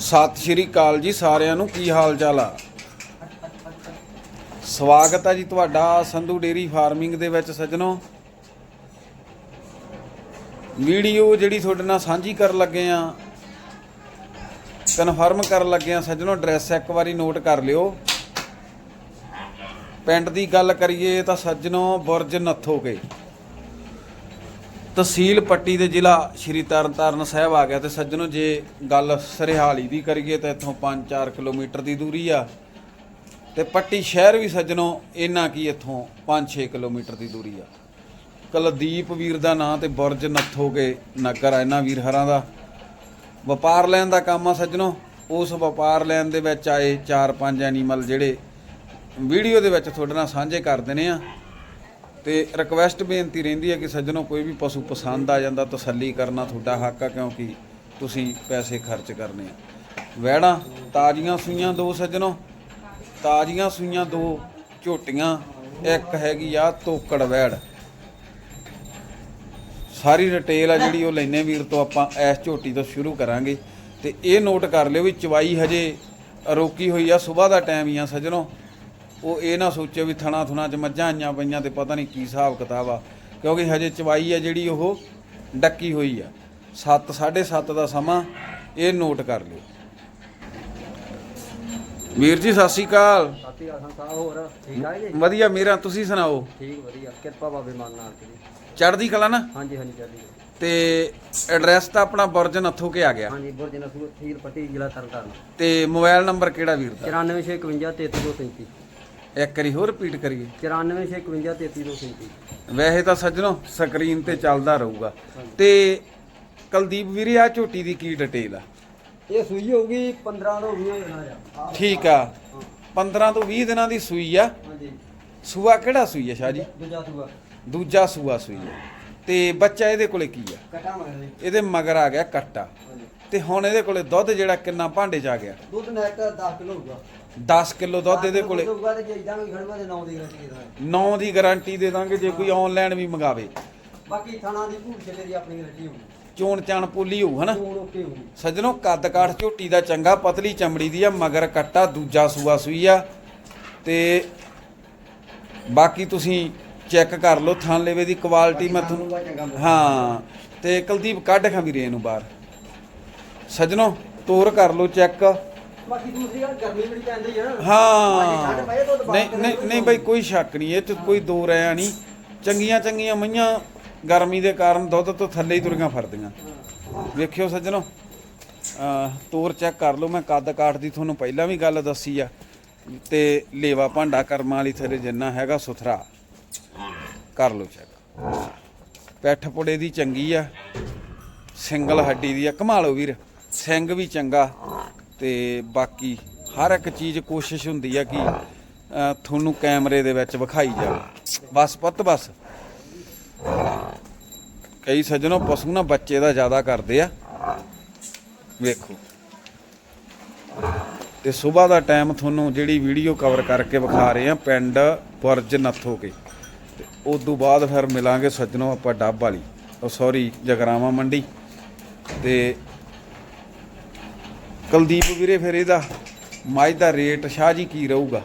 ਸਤਿ ਸ਼੍ਰੀ ਅਕਾਲ ਜੀ ਸਾਰਿਆਂ ਨੂੰ, ਕੀ ਹਾਲ ਚਾਲ ਆ? ਸਵਾਗਤ ਆ ਜੀ ਤੁਹਾਡਾ ਸੰਧੂ ਡੇਰੀ ਫਾਰਮਿੰਗ ਦੇ ਵਿੱਚ ਸੱਜਣੋ। ਵੀਡੀਓ ਜਿਹੜੀ ਤੁਹਾਡੇ ਨਾਲ ਸਾਂਝੀ ਕਰਨ ਲੱਗੇ ਆ ਕਨਫਰਮ ਕਰਨ ਲੱਗੇ ਆ, ਸੱਜਣੋ ਐਡਰੈਸ ਇੱਕ ਵਾਰੀ ਨੋਟ ਕਰ ਲਿਓ। ਪਿੰਡ ਦੀ ਗੱਲ ਕਰੀਏ ਤਾਂ ਸੱਜਣੋ, ਬੁਰਜ ਨੱਥੋਕੇ ਤਹਿਸੀਲ ਪੱਟੀ ਦੇ ਜ਼ਿਲ੍ਹਾ ਸ਼੍ਰੀ ਤਰਨਤਾਰਨ ਸਾਹਿਬ ਆ ਗਿਆ ਤੇ ਸੱਜਣੋ, ਜੇ ਗੱਲ ਸਰਹਾਲੀ ਦੀ ਕਰੀਏ ਤਾਂ ਇੱਥੋਂ 5-4 ਕਿਲੋਮੀਟਰ ਦੀ ਦੂਰੀ ਆ। ਤੇ ਪੱਟੀ ਸ਼ਹਿਰ ਵੀ ਸੱਜਣੋ, ਇੰਨਾ ਕੀ ਇੱਥੋਂ 5-6 ਕਿਲੋਮੀਟਰ ਦੀ ਦੂਰੀ ਆ। ਕਲਦੀਪ ਵੀਰ ਦਾ ਨਾਂ ਤੇ ਬੁਰਜ ਨੱਥੋਗੇ ਨਗਰ ਆ ਇਹਨਾਂ ਵੀਰ ਹਰਾਂ ਦਾ। ਵਪਾਰ ਲੈਣ ਦਾ ਕੰਮ ਆ ਸੱਜਣੋ, ਉਸ ਵਪਾਰ ਲੈਣ ਦੇ ਵਿੱਚ ਆਏ 4-5 ਐਨੀਮਲ ਜਿਹੜੇ ਵੀਡੀਓ ਦੇ ਵਿੱਚ ਤੁਹਾਡੇ ਨਾਲ ਸਾਂਝੇ ਕਰ ਦਿੰਦੇ ਆ। ਤੇ ਰਿਕਵੈਸਟ ਬੇਨਤੀ ਰਹਿੰਦੀ ਹੈ ਕਿ ਸੱਜਣੋ, ਕੋਈ ਵੀ ਪਸ਼ੂ ਪਸੰਦ ਆ ਜਾਂਦਾ ਤਸੱਲੀ ਕਰਨਾ ਤੁਹਾਡਾ ਹੱਕ ਆ, ਕਿਉਂਕਿ ਤੁਸੀਂ ਪੈਸੇ ਖਰਚ ਕਰਨੇ ਆ। ਵੈੜਾਂ ਤਾਜ਼ੀਆਂ ਸੂਈਆਂ ਦੋ ਸੱਜਣੋ। ਤਾਜ਼ੀਆਂ ਸੂਈਆਂ ਦੋ, ਝੋਟੀਆਂ, ਇੱਕ ਹੈਗੀ ਆ ਤੋਕੜ ਵੈੜ ਸਾਰੀ ਡਿਟੇਲ ਆ ਜਿਹੜੀ ਉਹ ਲੈਨੇ ਵੀਰ ਤੋਂ ਆਪਾਂ ਇਸ ਝੋਟੀ ਤੋਂ ਸ਼ੁਰੂ ਕਰਾਂਗੇ। ਤੇ ਇਹ ਨੋਟ ਕਰ ਲਿਓ ਵੀ ਚਵਾਈ ਹਜੇ ਰੋਕੀ ਹੋਈ ਆ, ਸਵੇਰ ਦਾ ਟਾਈਮ ਹੀ ਆ ਸੱਜਣੋ। ਉਹ ਇਹ ਨਾ ਸੋਚੇ ਵੀ ਥਣਾ ਥੁਣਾ ਚ ਮੱਝਾਂ ਆਈਆਂ ਪਈਆਂ ਤੇ ਪਤਾ ਨਹੀਂ ਕੀ ਹਿਸਾਬ ਕਿਤਾਬ ਆ। ਕਿਉਂਕਿ ਹਜੇ ਚਵਾਈ ਆ ਜਿਹੜੀ ਉਹ ਡੱਕੀ ਹੋਈ ਆ। 7 7:30 ਦਾ ਸਮਾਂ ਇਹ ਨੋਟ ਕਰ ਲਿਓ। ਵੀਰ ਜੀ ਸਤਿ ਸ਼੍ਰੀ ਅਕਾਲ। ਸਾਥੀ ਆਸਾਂ ਸਾਹਿਬ ਹੋਰ ਠੀਕ ਆ ਜੀ? ਵਧੀਆ ਮੇਰਾ ਤੁਸੀਂ ਸੁਣਾਓ? ਠੀਕ ਵਧੀਆ। ਕਿਰਪਾ ਬਾਬੇ ਮਾਨ ਨਾਲ ਜੀ। ਚੜ੍ਹਦੀ ਕਲਾ ਨਾ? ਹਾਂਜੀ ਹਾਂਜੀ ਚੱਲੀ ਤੇ ਐਡਰੈਸ ਤਾਂ ਆਪਣਾ ਬੁਰਜਨ ਹੱਥੋਂ ਕੇ ਆ ਗਿਆ। ਹਾਂਜੀ ਬੁਰਜ ਨਸੂ ਥੀਰ ਪੱਟੀ ਜ਼ਿਲ੍ਹਾ ਤਰਨਤਾਰਨ। ਤੇ ਮੋਬਾਈਲ ਨੰਬਰ ਕਿਹੜਾ ਵੀਰ ਦਾ? 9451 3333 ਇੱਕ ਵਾਰੀ ਹੋਰ ਰਿਪੀਟ ਕਰੀਏ। 9451 3333 ਵੈਸੇ ਤਾਂ ਸੱਜਣੋ ਸਕਰੀਨ ਤੇ ਚੱਲਦਾ ਰਹੂਗਾ। ਤੇ ਕੁਲਦੀਪ ਵੀਰੇ ਆ ਝੋਟੀ ਦੀ ਕੀ ਡਿਟੇਲ ਆ? ਇਹ ਸੂਈ ਹੋਊਗੀ 15 ਤੋਂ 20 ਦਿਨਾਂ ਦਾ। ਠੀਕ ਆ। 15 ਤੋਂ 20 ਦਿਨਾਂ ਦੀ ਸੂਈ ਆ। ਹਾਂਜੀ। ਸੂਆ ਕਿਹੜਾ ਸੂਈ ਆ ਸ਼ਾਹ ਜੀ ਦੂਜਾ ਸੂਆ। ਦੂਜਾ ਸੂਆ ਸੂਈ ਆ। ਤੇ ਬੱਚਾ ਇਹਦੇ ਕੋਲੇ ਕੀ ਆ? ਕਟਾ ਮਗਰ ਇਹਦੇ ਮਗਰ ਆ ਗਿਆ ਕੱਟਾ। ਤੇ ਹੁਣ ਇਹਦੇ ਕੋਲੇ ਦੁੱਧ ਜਿਹੜਾ ਕਿੰਨਾ ਭਾਂਡੇ ਚ ਆ ਗਿਆ? ਦੁੱਧ ਨੈਟ 10 ਕਿਲੋ ਹੋਊਗਾ। 10 ਕਿਲੋ ਦੁੱਧ ਇਹਦੇ ਕੋਲੇ ਹੋਊਗਾ ਤੇ ਜੇ ਇਦਾਂ ਵੀ ਖੜਵਾ ਦੇ 9 ਦੀ ਗਰੰਟੀ ਦੇ ਦਾਂਗੇ। 9 ਦੀ ਗਾਰੰਟੀ ਦੇ ਦਾਂਗੇ ਜੇ ਕੋਈ ਆਨਲਾਈਨ ਵੀ ਮੰਗਾਵੇ। ਬਾਕੀ ਥਾਣਾ ਦੀ ਭੂਲ ਚੱਲੇ ਦੀ ਆਪਣੀ ਗਰੰਟੀ ਹੋਊਗੀ। ਚੋਣ ਚਾਣ ਪੋਲੀ ਹੋਊ ਹਨਾ? ਚੋਣ ਓਕੇ ਹੋਊਗੀ। ਸੱਜਣੋ ਕੱਦ ਕਾਠ ਝੋਟੀ ਦਾ ਚੰਗਾ ਪਤਲੀ ਚਮੜੀ ਦੀ ਆ ਮਗਰ ਕੱਟਾ ਦੂਜਾ ਸੂਆ ਸੂਈ ਆ। ਤੇ ਬਾਕੀ ਤੁਸੀਂ ਚੈੱਕ ਕਰ ਲਓ ਥਾਂ ਲੇਵੇ ਦੀ ਕੁਆਲਿਟੀ ਮੈਂ ਤੁਹਾਨੂੰ ਹਾਂ ਤੇ ਕੁਲਦੀਪ ਕੱਢ ਖਾਂ ਵੀਰੇ ਇਹਨੂੰ ਬਾਹਰ। ਸੱਜਣੋ ਤੋਰ ਕਰ ਲਓ ਚੈੱਕ ਬਾਕੀ ਦੂਸਰੀ ਗੱਲ ਗਰਮੀ ਬੜੀ ਪੈਂਦੀ ਆ। ਹਾਂ। ਨਹੀਂ ਨਹੀਂ ਨਹੀਂ ਬਾਈ ਕੋਈ ਸ਼ੱਕ ਨਹੀਂ ਇਹ ਚ ਕੋਈ ਦੋ ਰਿਆ ਨਹੀਂ। ਚੰਗੀਆਂ ਚੰਗੀਆਂ ਮਈਆਂ ਗਰਮੀ ਦੇ ਕਾਰਨ ਦੁੱਧ ਤੋਂ ਥੱਲੇ ਹੀ ਤੁਰੀਆਂ ਫਿਰਦੀਆਂ। ਵੇਖਿਓ ਸੱਜਣੋ ਤੋਰ ਚੈੱਕ ਕਰ ਲਓ ਮੈਂ ਕੱਦ ਕਾਠ ਦੀ ਤੁਹਾਨੂੰ ਪਹਿਲਾਂ ਵੀ ਗੱਲ ਦੱਸੀ ਆ। ਤੇ ਲੇਵਾ ਭਾਂਡਾ ਕਰਮਾਂ ਵਾਲੀ ਥੱਲੇ ਜਿੰਨਾ ਹੈਗਾ ਸੁਥਰਾ। ਕਰ ਲਓ ਚੈੱਕ ਪੈਠ ਪੁੜੇ ਦੀ ਚੰਗੀ ਆ ਸਿੰਗਲ ਹੱਡੀ ਦੀ ਆ ਕਮਾ ਲਓ ਵੀਰ। ਸਿੰਘ ਵੀ ਚੰਗਾ ਤੇ ਬਾਕੀ ਹਰ ਇੱਕ ਚੀਜ਼ ਕੋਸ਼ਿਸ਼ ਹੁੰਦੀ ਆ ਕਿ ਤੁਹਾਨੂੰ ਕੈਮਰੇ ਦੇ ਵਿੱਚ ਵਿਖਾਈ ਜਾਵੇ। ਬਸ ਪੁੱਤ ਬਸ। ਕਈ ਸੱਜਣੋ ਪਸ਼ੂ ਨਾ ਬੱਚੇ ਦਾ ਜ਼ਿਆਦਾ ਕਰਦੇ ਆ। ਵੇਖੋ। ਤੇ ਸਵੇਰ ਦਾ ਟਾਈਮ ਤੁਹਾਨੂੰ ਜਿਹੜੀ ਵੀਡੀਓ ਕਵਰ ਕਰਕੇ ਵਿਖਾ ਰਹੇ ਆ, ਪਿੰਡ ਬੁਰਜ ਨੱਥੋ ਕੇ। ਤੇ ਉਸ ਤੋਂ ਬਾਅਦ ਫਿਰ ਮਿਲਾਂਗੇ ਸੱਜਣੋ ਆਪਾਂ ਡੱਬ ਵਾਲੀ। ਉਹ ਸੌਰੀ ਜਗਰਾਵਾ ਮੰਡੀ। ਤੇ ਕੁਲਦੀਪ ਵੀਰੇ ਫਿਰ ਇਹਦਾ ਮੱਝ ਦਾ ਰੇਟ ਸ਼ਾਹ ਜੀ ਕੀ ਰਹੂਗਾ?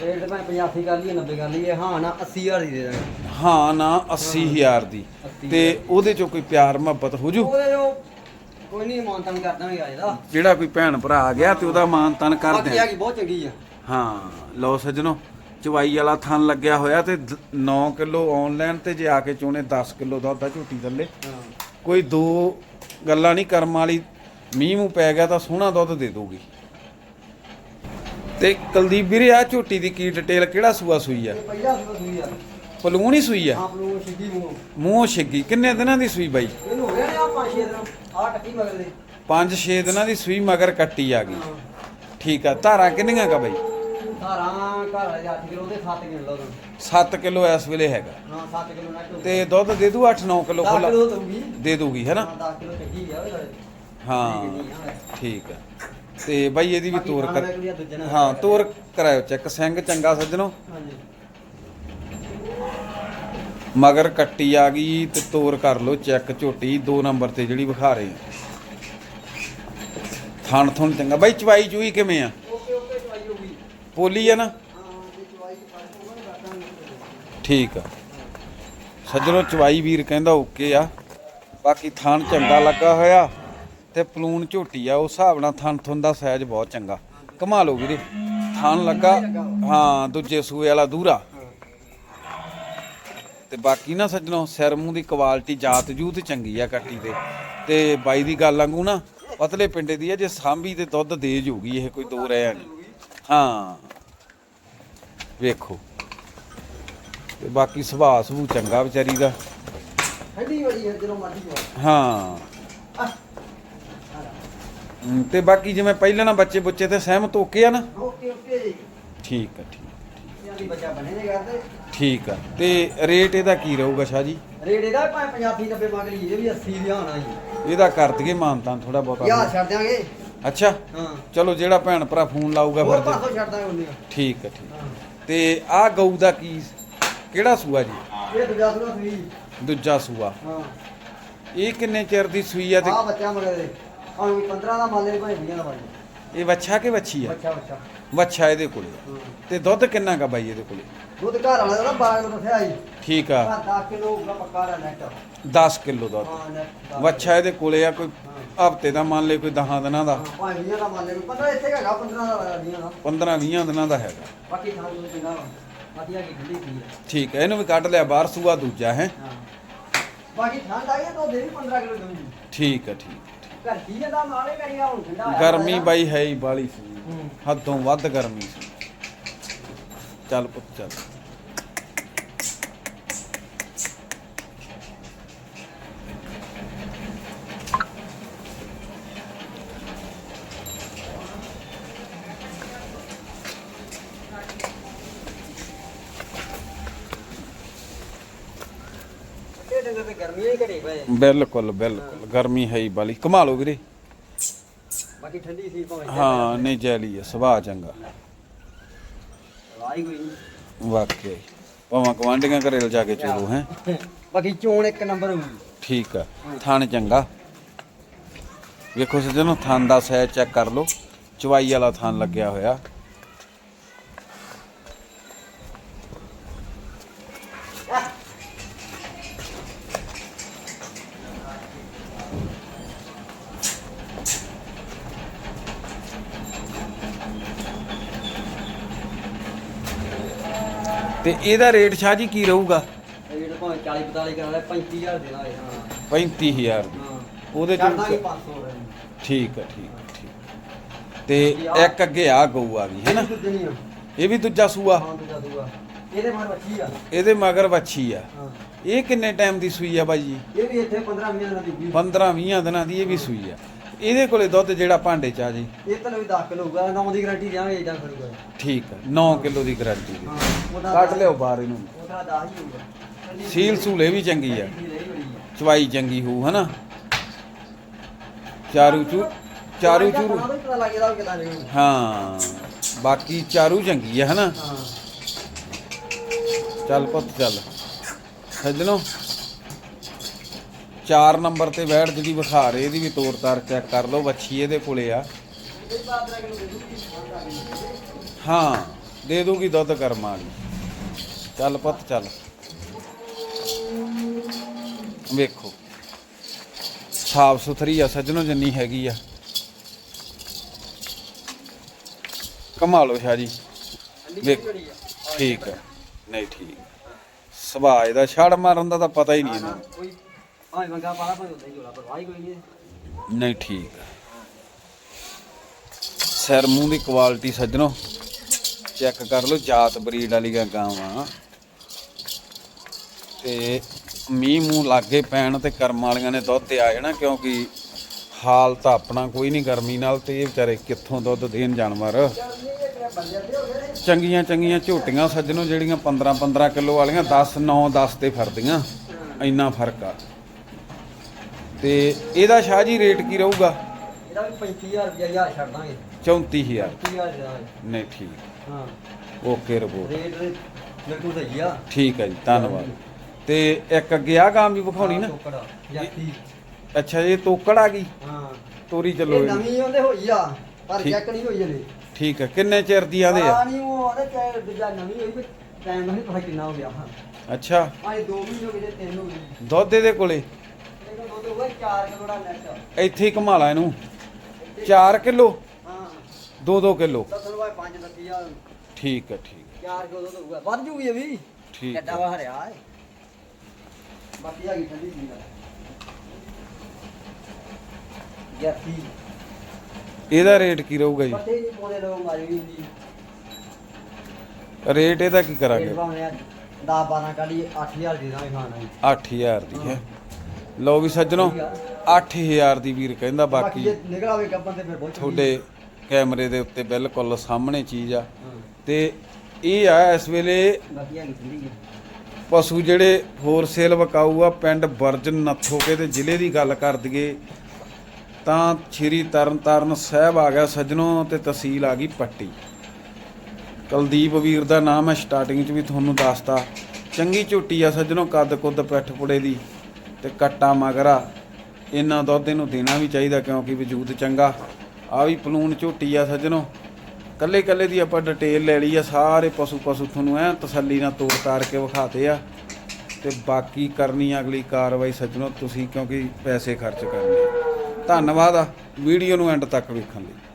ਰੇਟ ਤਾਂ 85 ਕਰ ਲਈਏ 90 ਕਰ ਲਈਏ ਹਾਂ ਨਾ 80000 ਦੀ ਦੇ ਦਾਂਗੇ। ਹਾਂ ਨਾ 80000 ਦੀ। ਤੇ ਉਹਦੇ ਚੋਂ ਕੋਈ ਪਿਆਰ ਮੁਹੱਬਤ ਹੋ ਜੂ? ਉਹਦੇ ਜੋ ਕੋਈ ਨਹੀਂ ਮਾਨਤਨ ਕਰਦਾ ਵੀ ਆ ਇਹਦਾ ਜਿਹੜਾ ਕੋਈ ਭੈਣ ਭਰਾ ਆ ਗਿਆ ਤੇ ਉਹਦਾ ਮਾਨ ਤਾਨ ਕਰ ਬਾਕੀ ਦੇ ਆ ਕੀ ਬਹੁਤ ਚੰਗੀ ਆ। ਹਾਂ ਲਓ ਸੱਜਣੋ ਚਵਾਈ ਵਾਲਾ ਥਣ ਲੱਗਿਆ ਹੋਇਆ ਤੇ 9 ਕਿਲੋ ਆਨਲਾਈਨ ਤੇ ਜੇ ਆ ਕੇ ਚੋਣੇ 10 ਕਿਲੋ ਦੁੱਧ ਦਾ ਝੋਟੀ ਥੱਲੇ। ਕੋਈ ਦੋ ਗੱਲਾਂ ਨਹੀਂ ਕਰਮ ਵਾਲੀ ਮੀਂਹ ਮੂੰਹ ਪੈ ਗਿਆ ਤਾਂ ਸੋਹਣਾ ਦੁੱਧ ਦੇ ਦੋਗੀ ਤੇ ਕੁਲਦੀਪ ਵੀਰੇ ਆ ਝੋਟੀ ਦੀ ਕੀ ਡਿਟੇਲ ਕਿਹੜਾ ਸੂਆ ਸੂਈ ਆ? ਪਹਿਲਾ ਸੂਆ ਸੂਈ ਆ। ਪਲੂਣ ਹੀ ਸੂਈ ਆ? ਆਪ ਨੂੰ ਸਿੱਧੀ ਮੂੰਹ। ਮੂੰਹੋਂ ਛਿੱਗੀ। ਕਿੰਨੇ ਦਿਨਾਂ ਦੀ ਸੂਈ ਬਾਈ? ਇਹਨੂੰ ਹੋ ਗਿਆ ਨੇ ਆ ਪੰਜ ਛੇ ਦਿਨ ਆ ਟੱਕੀ ਮਗਰ ਦੇ। 5-6 ਦਿਨਾਂ ਦੀ ਸੂਈ ਮਗਰ ਕੱਟੀ ਆ ਗਈ। ਠੀਕ ਆ ਧਾਰਾਂ ਕਿੰਨੀਆਂ ਕਾ ਬਾਈ? ਧਾਰਾਂ ਘਰ ਦੇ 8 ਕਿਲੋ ਦੇ 7 ਕਿਲੋ ਦਾ। 7 ਕਿਲੋ ਇਸ ਵੇਲੇ ਹੈਗਾ। ਹਾਂ 7 ਕਿਲੋ ਨੈਟ ਤੇ ਦੁੱਧ ਦੇ ਦੂ 8-9 ਕਿਲੋ 10 ਖੁੱਲਾ ਕਿਲੋ ਦਊਗੀ। ਦੇ ਦੂਗੀ ਹੈਨਾ ਹਾਂ 10 ਕਿਲੋ ਉਹਦੇ ਹਾਂ ਠੀਕ ਆ। ਤੇ ਬਾਈ ਇਹਦੀ ਵੀ ਤੋਰ ਕਰ ਹਾਂ ਤੋਰ ਕਰਾਇਓ ਚੈੱਕ ਸਿੰਘ ਚੰਗਾ ਸੱਜਣੋ। ਮਗਰ ਕੱਟੀ ਆ ਗਈ ਤੇ ਤੋਰ ਕਰ ਲਓ ਚੈੱਕ ਝੋਟੀ 2 ਨੰਬਰ ਤੇ ਜਿਹੜੀ ਵਿਖਾ ਰਹੇ ਥਣ ਥਣ ਚੰਗਾ। ਬਾਈ ਚਵਾਈ ਚੂਈ ਕਿਵੇਂ ਆ? ਓਕੇ ਓਕੇ ਚਵਾਈ ਹੋ ਗਈ। ਪੋਲੀ ਆ ਨਾ? ਹਾਂ ਦੀ ਠੀਕ ਆ। ਸੱਜਣੋ ਚਵਾਈ ਵੀਰ ਕਹਿੰਦਾ ਓਕੇ ਆ। ਬਾਕੀ ਥਣ ਚੰਗਾ ਲੱਗਾ ਹੋਇਆ। ਤੇ ਪਲੂਨ ਝੋਟੀ ਆ ਉਸ ਹਿਸਾਬ ਨਾਲ ਥਣ ਥੁਣ ਦਾ ਸਾਈਜ਼ ਬਹੁਤ ਚੰਗਾ। ਕਮਾ ਲਓ ਵੀਰੇ ਥਣ ਲੱਗਾ ਹਾਂ ਦੂਜੇ ਸੂਏ ਵਾਲਾ ਦੂਰਾ। ਤੇ ਬਾਕੀ ਨਾ ਸੱਜਣੋ ਸਿਰ ਮੂੰਹ ਦੀ ਕੁਆਲਿਟੀ ਜਾਤ ਜੂਤ ਚੰਗੀ ਆ ਕੱਟੀ ਤੇ। ਤੇ ਬਾਈ ਦੀ ਗੱਲ ਵਾਂਗੂ ਨਾ ਪਤਲੇ ਪਿੰਡੇ ਦੀ ਆ ਜੇ ਸਾਂਭੀ ਤੇ ਦੁੱਧ ਦੇ ਜੂਗੀ ਇਹ ਕੋਈ ਦੋ ਰਹਿਆ ਨਹੀਂ ਹਾਂ। ਵੇਖੋ। ਤੇ ਬਾਕੀ ਸੁਭਾਅ ਸੁਭੂ ਚੰਗਾ ਵਿਚਾਰੀ ਦਾ। ਠੰਡੀ ਬੜੀ ਹੈ ਜਦੋਂ ਮਰਜ਼ੀ ਹਾਂ। ਹਮ, ਤੇ ਬਾਕੀ ਜਿਵੇਂ ਪਹਿਲਾਂ ਨਾ ਬੱਚੇ ਬੁੱਚੇ ਤੇ ਸਹਿਮਤ ਓਕੇ ਆ ਨਾ। ਓਕੇ ਓਕੇ ਠੀਕ ਆ ਠੀਕ ਦੀ ਬੱਚਾ ਬਣੇ ਨੇ ਕਰਦੇ ਠੀਕ ਆ। ਤੇ ਰੇਟ ਇਹਦਾ ਕੀ ਰਹੂਗਾ ਸ਼ਾਹ ਜੀ? ਰੇਟ ਇਹਦਾ ਭਾਵੇਂ 85 90 ਮੰਗ ਲਈ ਇਹ ਵੀ 80 ਦੀ ਆਣਾ ਜੀ। ਇਹਦਾ ਕਰ ਦਈਏ ਮਾਨਤਾਂ ਥੋੜਾ ਯਾਰ ਬਹੁਤਾ। ਛੱਡ ਦਿਆਂਗੇ। ਅੱਛਾ। ਹਾਂ। ਚਲੋ ਜਿਹੜਾ ਭੈਣ ਭਰਾ ਫੋਨ ਲਾਊਗਾ ਹੋਰ ਫਿਰ 500 ਛੱਡ ਦਾਂਗੇ ਉਹਨੇ। ਠੀਕ ਆ ਠੀਕ ਹਾਂ। ਤੇ ਆਹ ਗਊ ਦਾ ਕੀ ਕਿਹੜਾ ਸੂਆ ਜੀ? ਇਹ ਦੂਜਾ ਸੁਣਾ ਸੂਈ। ਦੂਜਾ ਸੂਆ। ਹਾਂ। ਇਹ ਕਿੰਨੇ ਚਿਰ ਦੀ ਸੂਈ ਆ ਤੇ ਆ ਬੱਚਾ ਮਗਰ ਭਾਵੇਂ 15 ਦਾ ਮਾਲੇ ਭਾਵੇਂ 20 ਦਾ ਇਹ ਵੱਛਾ ਕਿ ਵੱਛੀ ਆ? ਬੱਚਾ ਬੱਚਾ ਵੱਛਾ ਇਹਦੇ ਕੋਲੇ ਆ। ਹਾਂ। ਤੇ ਦੁੱਧ ਕਿੰਨਾ ਕਾ ਬਾਈ ਇਹਦੇ ਕੋਲੇ? ਦੁੱਧ ਘਰ ਵਾਲਾ ਦਾ 12 ਕਿਲੋ ਦੱਸਿਆ ਜੀ ਠੀਕ ਆ। ਘਰ 10 ਕਿਲੋ ਹੋਊਗਾ ਪੱਕਾ ਦਾ ਨੈਟ 10 ਕਿਲੋ ਦੁੱਧ। ਹਾਂ ਨੈਟ ਵੱਛਾ ਇਹਦੇ ਕੋਲੇ ਆ ਕੋਈ ਹਫ਼ਤੇ ਦਾ ਮੰਨ ਲੈ ਕੋਈ 10 ਦਿਨਾਂ ਦਾ? ਭਾਵੇਂ 20 ਦਾ ਮਾਲੇ 15 ਇੱਥੇ ਹੈਗਾ 15 ਦਾ ਵਾਲਾ 20 ਦਾ। 15 20 ਦਿਨਾਂ ਦਾ ਹੈਗਾ। ਬਾਕੀ ਥਾਂ ਨੂੰ ਚੰਗਾ ਵਾ। ਵਧੀਆ ਕੀ ਠੰਡੀ ਪੀ ਹੈ ਠੀਕ ਹੈ ਇਹਨੂੰ ਵੀ ਕੱਢ ਲਿਆ ਬਾਹਰ ਸੂਆ ਦੂਜਾ ਹੈ। ਹਾਂ। ਬਾਕੀ ਠੰਡ ਆਈ ਹੈ ਤਾਂ ਦੇ ਵੀ 15 ਕਿਲੋ ਠੀਕ ਹੈ ਠੀਕ ਕੀ ਜਾਂਦਾ ਮਾਲੇ ਕਰੀਆ ਹੁਣ ਠੰਡਾ ਹੋਇਆ ਗਰਮੀ। ਬਾਈ ਹੈ ਹੀ ਬਾਲੀ ਸੀ। ਹੱਦੋਂ ਵੱਧ ਗਰਮੀ ਸੀ ਚੱਲ ਪੁੱਤ ਚੱਲ ਇਹ ਡੰਗਰ ਤੇ ਗਰਮੀਆਂ ਹੀ ਘੜੇ ਪਏ ਬਿਲਕੁਲ ਬਿਲਕੁਲ। ਗਰਮੀ ਹੈ ਹੀ ਬਾਲੀ। ਕਮਾ ਲਓ ਵੀਰੇ ਬਾਕੀ ਠੰਡੀ ਸੀ ਭਾਵੇਂ ਹਾਂ ਨਹੀਂ ਜੈਲੀ ਹੈ ਸੁਭਾਅ ਚੰਗਾ। ਲਾਈ ਕੋਈ ਵਾਕਿਆ ਹੀ ਭਾਵੇਂ ਗਵਾਂਢੀਆਂ ਘਰੇ ਲਿਜਾ ਕੇ ਚੋਰੋ ਹੈ। ਬਾਕੀ ਚੋਣ ਇੱਕ ਨੰਬਰ ਹੋਊਗੀ। ਠੀਕ ਆ ਥਣ ਚੰਗਾ। ਵੇਖੋ ਸੱਜਣੋ ਥਣ ਦਾ ਸਾਈਜ਼ ਚੈੱਕ ਕਰ ਲਓ। ਚਵਾਈ ਵਾਲਾ ਥਣ ਲੱਗਿਆ ਹੋਇਆ। ਤੇ ਇਹਦਾ ਰੇਟ ਸ਼ਾਹ ਜੀ ਕੀ ਰਹੂਗਾ? ਇਹ ਭਾਵੇਂ 40 45 ਕਰਾ ਲੈ 35000 ਦੇ ਲਾਏ ਹਾਂ। 35000 ਦੀ। ਹਾਂ। ਉਹਦੇ ਛੱਡ ਦਾਂਗੇ ਚ 500 ਰਹੇ ਠੀਕ ਆ ਠੀਕ ਆ, ਠੀਕ ਤੇ ਇੱਕ ਅੱਗੇ ਆ ਗਊ ਆ ਗਈ ਹੈ ਨਾ? ਦੁੱਧਣੀ ਆ। ਇਹ ਵੀ ਦੂਜਾ ਸੂਆ? ਹਾਂ ਦੂਜਾ ਦੂਆ ਇਹਦੇ ਮਾਰ ਬੱਚੀ ਆ। ਇਹਦੇ ਮਗਰ ਵੱਛੀ ਆ। ਹਾਂ। ਇਹ ਕਿੰਨੇ ਟਾਈਮ ਦੀ ਸੂਈ ਆ ਬਾਈ ਜੀ? ਇਹ ਵੀ ਇੱਥੇ 15 20 ਦਿਨਾਂ ਦੀ ਵੀ 15 20 ਦਿਨਾਂ ਦੀ ਇਹ ਵੀ ਸੂਈ ਆ। ਇਹਦੇ ਕੋਲੇ ਦੁੱਧ ਜਿਹੜਾ ਭਾਂਡੇ ਚ ਆ ਜੀ। ਇਹ ਤਾਂ ਵੀ 10 ਕਿਲੋ ਹੋਊਗਾ 9 ਦੀ ਗਾਰੰਟੀ ਦਿਆਂਗੇ ਇਦਾਂ ਕਰੂਗਾ। ਠੀਕ ਆ 9 ਕਿਲੋ ਦੀ ਗਾਰੰਟੀ ਦੀ। ਹਾਂ ਉਹਦਾ ਕੱਢ ਲਿਓ ਬਾਹਰ ਇਹਨੂੰ। ਉਹਦਾ 10 ਹੀ ਹੋਊਗਾ। ਸੀਲ ਸੂਲੇ ਵੀ ਚੰਗੀ ਆ। ਚਵਾਈ ਚੰਗੀ ਹੋਊ ਹਨਾ? ਚਾਰੂ ਚੂ ਚਾਰੂ ਨਹੀਂ ਹਾਂ ਬਾਕੀ ਚਾਰੂ ਚੰਗੀ ਆ ਹਨਾ? ਹਾਂ। ਚੱਲ ਪੁੱਤ ਚੱਲ। ਸੱਜਣੋ 4 ਨੰਬਰ ਤੇ ਬੈਠ ਜਿਹੜੀ ਵਿਖਾ ਰਹੇ ਇਹਦੀ ਵੀ ਤੋਰ ਤਾਰ ਚੈੱਕ ਕਰ ਲਓ ਵੱਛੀ ਇਹਦੇ ਕੋਲੇ ਆ। ਦੇ ਹਾਂ ਦੇ ਦੂਗੀ ਦੁੱਧ ਕਰਮ ਵਾਲੀ। ਚੱਲ ਪੁੱਤ ਚੱਲ। ਵੇਖੋ। ਸਾਫ਼ ਸੁਥਰੀ ਆ ਸੱਜਣੋ ਜਿੰਨੀ ਹੈਗੀ ਆ। ਕਮਾ ਲਓ ਸ਼ਾਹ ਜੀ। ਵੇਖ। ਠੀਕ ਆ। ਨਹੀਂ ਠੀਕ। ਸੁਭਾਅ ਇਹਦਾ ਛੜ ਮਾਰਨ ਦਾ ਤਾਂ ਪਤਾ ਹੀ ਨਹੀਂ ਹਾਂ, ਇਹਨੂੰ ਕੋਈ ਭਾਵੇਂ ਮੰਗਾ ਪਾਲਾ ਭਾਵੇਂ ਉਦਾਂ ਹੀ ਜੋੜਾ ਪਰਵਾਹ ਹੀ ਕੋਈ ਨਹੀਂ। ਨਹੀਂ, ਠੀਕ ਆ। ਸਿਰ, ਮੂੰਹ ਦੀ ਕੁਆਲਿਟੀ ਸੱਜਣੋ। ਚੈੱਕ ਕਰ ਲਓ, ਜਾਤ ਬਰੀਡ ਵਾਲੀਆਂ ਗਾਵਾਂ। ਤੇ ਮੀਂਹ ਮੂੰਹ ਲਾਗੇ ਪੈਣ ਤੇ ਕਰਮ ਵਾਲੀਆਂ ਨੇ ਦੁੱਧ ਤੇ ਆ ਜਾਣਾ, ਕਿਉਂਕਿ ਹਾਲ ਤਾਂ ਆਪਣਾ ਕੋਈ ਨਹੀਂ ਗਰਮੀ ਨਾਲ, ਤੇ ਇਹ ਵਿਚਾਰੇ ਕਿੱਥੋਂ ਦੁੱਧ ਦੇਣ ਜਾਨਵਰ? ਚੰਗੀਆਂ ਚੰਗੀਆਂ ਝੋਟੀਆਂ ਸੱਜਣੋ, ਜਿਹੜੀਆਂ 15 15 ਕਿਲੋ ਵਾਲੀਆਂ 10 9 10 ਤੇ ਫਰਦੀਆਂ ਇੰਨਾ ਫ਼ਰਕ ਆ। ਤੇ ਇਹਦਾ ਸ਼ਾਹ ਜੀ ਰੇਟ ਕੀ ਰਹੂਗਾ? ਇਹਦਾ ਵੀ 35000 ਰੁਪਇਆ ਹਜ਼ਾਰ ਛੱਡ ਦਾਂਗੇ। 34000 35000 ਦੇ ਦਾਂਗੇ ਨਹੀਂ ਠੀਕ। ਹਾਂ। Okay report. ਰੇਟ ਬਿਲਕੁਲ ਸਹੀ ਆ। ਠੀਕ ਹੈ ਜੀ ਧੰਨਵਾਦ। ਤੇ ਇੱਕ ਅੱਗੇ ਆ ਗਾਂ ਵੀ ਵਿਖਾਉਣੀ ਨਾ? ਟੋਕੜਾ ਜਾਤੀ। ਅੱਛਾ ਇਹ ਤੋਕੜ ਆ ਗਈ? ਹਾਂ। ਤੋਰੀ ਚੱਲੋ ਇਹ। ਨਵੀਂ ਉਹਦੇ ਹੋਈ ਆ ਪਰ ਠੀਕ। ਚੈੱਕ ਨਹੀਂ ਹੋਈ ਜਲੇ ਠੀਕ ਹੈ ਕਿੰਨੇ ਚਿਰ ਦੀ ਆਦੇ ਆ? ਨਹੀਂ ਉਹ ਉਹਦੇ ਚਾਹੇ ਦੂਜਾ ਨਵੀਂ ਹੋਈ ਟਾਈਮ ਨਹੀਂ ਪਤਾ ਕਿੰਨਾ ਹੋ ਗਿਆ ਹਾਂ। ਅੱਛਾ। ਆਏ 2 ਮਹੀਨੇ ਹੋ ਗਏ 3 ਹੋ ਗਏ। ਦੁੱਧ ਇਹਦੇ ਕੋਲੇ? ਹੋਇਆ 4 ਕਿਲੋ ਦਾ ਨੈਟ ਇੱਥੇ ਹੀ ਘੁਮਾ ਲਾ ਇਹਨੂੰ। 4 ਕਿਲੋ? ਹਾਂ। 2-2 ਕਿਲੋ। ਦੱਸਣ ਵਾਏ 5 ਦੱਸੀ ਆ ਠੀਕ ਹੈ ਠੀਕ 4 ਕਿਲੋ ਦੁੱਧ ਹੋਊਗਾ। ਵੱਧ ਜੂਗੀ ਇਹ ਵੀ। ਠੀਕ ਕਿੱਡਾ ਹੈ। ਵਾ ਹਰਿਆ ਏ ਬਾਕੀ ਆ ਗਈ ਠੰਡੀ ਇਹਦਾ ਰੇਟ ਕੀ ਰਹੂਗਾ ਜੀ? ਪੱਤੇ ਨਹੀਂ ਪਾਉਂਦੇ ਲੋਕ ਮਾਰੀ ਵੀ ਜੀ ਰੇਟ ਇਹਦਾ ਕੀ ਕਰਾਂਗੇ? ਰੇਟ ਭਾਵੇਂ 10 12 ਕਾਲੀ 8000 ਦੀ ਦਾਂਗੇ ਖਾਣਾ ਜੀ। 8000 ਦੀ ਹੈ। ਲਓ ਵੀ ਸੱਜਣੋ 8000 ਦੀ ਵੀਰ ਕਹਿੰਦਾ ਬਾਕੀ ਬਾਕੀ ਜੇ ਨਿਕਲ ਆਵੇ ਕੱਪਾਂ ਤੇ ਫਿਰ ਬਹੁਤ ਚੰਗੀ। ਤੁਹਾਡੇ ਕੈਮਰੇ ਦੇ ਉੱਤੇ ਬਿਲਕੁਲ ਸਾਹਮਣੇ ਚੀਜ਼ ਆ। ਤੇ ਇਹ ਆ ਇਸ ਵੇਲੇ ਪਸ਼ੂ ਜਿਹੜੇ ਹੋਰ ਸੇਲ ਵਕਾਊ ਆ ਪਿੰਡ ਬਰਜਨ ਨੱਥੋਕੇ ਦੇ ਜ਼ਿਲ੍ਹੇ ਦੀ ਗੱਲ ਕਰ ਦਈਏ ਤਾਂ ਸ਼੍ਰੀ ਤਰਨਤਾਰਨ ਸਾਹਿਬ ਆ ਗਿਆ ਸੱਜਣੋ ਤੇ ਤਹਿਸੀਲ ਆ ਗਈ ਪੱਟੀ। ਕੁਲਦੀਪ ਵੀਰ ਦਾ ਨਾਮ ਹੈ ਸਟਾਰਟਿੰਗ 'ਚ ਵੀ ਤੁਹਾਨੂੰ ਦੱਸਤਾ। ਚੰਗੀ ਝੋਟੀ ਆ ਸੱਜਣੋ ਕੱਦ ਕੁੱਦ ਪਿੱਠ ਪੁੜੇ ਦੀ। ਤੇ ਕੱਟਾ ਮਗਰਾ ਇਹਨਾਂ ਦੁੱਧ ਇਹਨੂੰ ਦੇਣਾ ਵੀ ਚਾਹੀਦਾ ਕਿਉਂਕਿ ਵਜੂਦ ਚੰਗਾ। ਆ ਵੀ ਪਲੂਨ ਝੋਟੀ ਆ ਸੱਜਣੋ। ਕੱਲੇ ਕੱਲੇ ਦੀ ਆਪਾਂ ਡਿਟੇਲ ਲੈ ਲਈ ਆ, ਸਾਰੇ ਪਸ਼ੂ ਪਸ਼ੂ ਤੁਹਾਨੂੰ ਐ ਤਸੱਲੀ ਨਾਲ ਤੋੜ ਤਾਰ ਕੇ ਵਿਖਾਤੇ ਆ। ਤੇ ਬਾਕੀ ਕਰਨੀ ਅਗਲੀ ਕਾਰਵਾਈ ਸੱਜਣੋ ਤੁਸੀਂ ਕਿਉਂਕਿ ਪੈਸੇ ਖਰਚ ਕਰਨੇ ਧੰਨਵਾਦ ਆ, ਵੀਡੀਓ ਨੂੰ ਐਂਡ ਤੱਕ ਵੇਖਣ ਲਈ।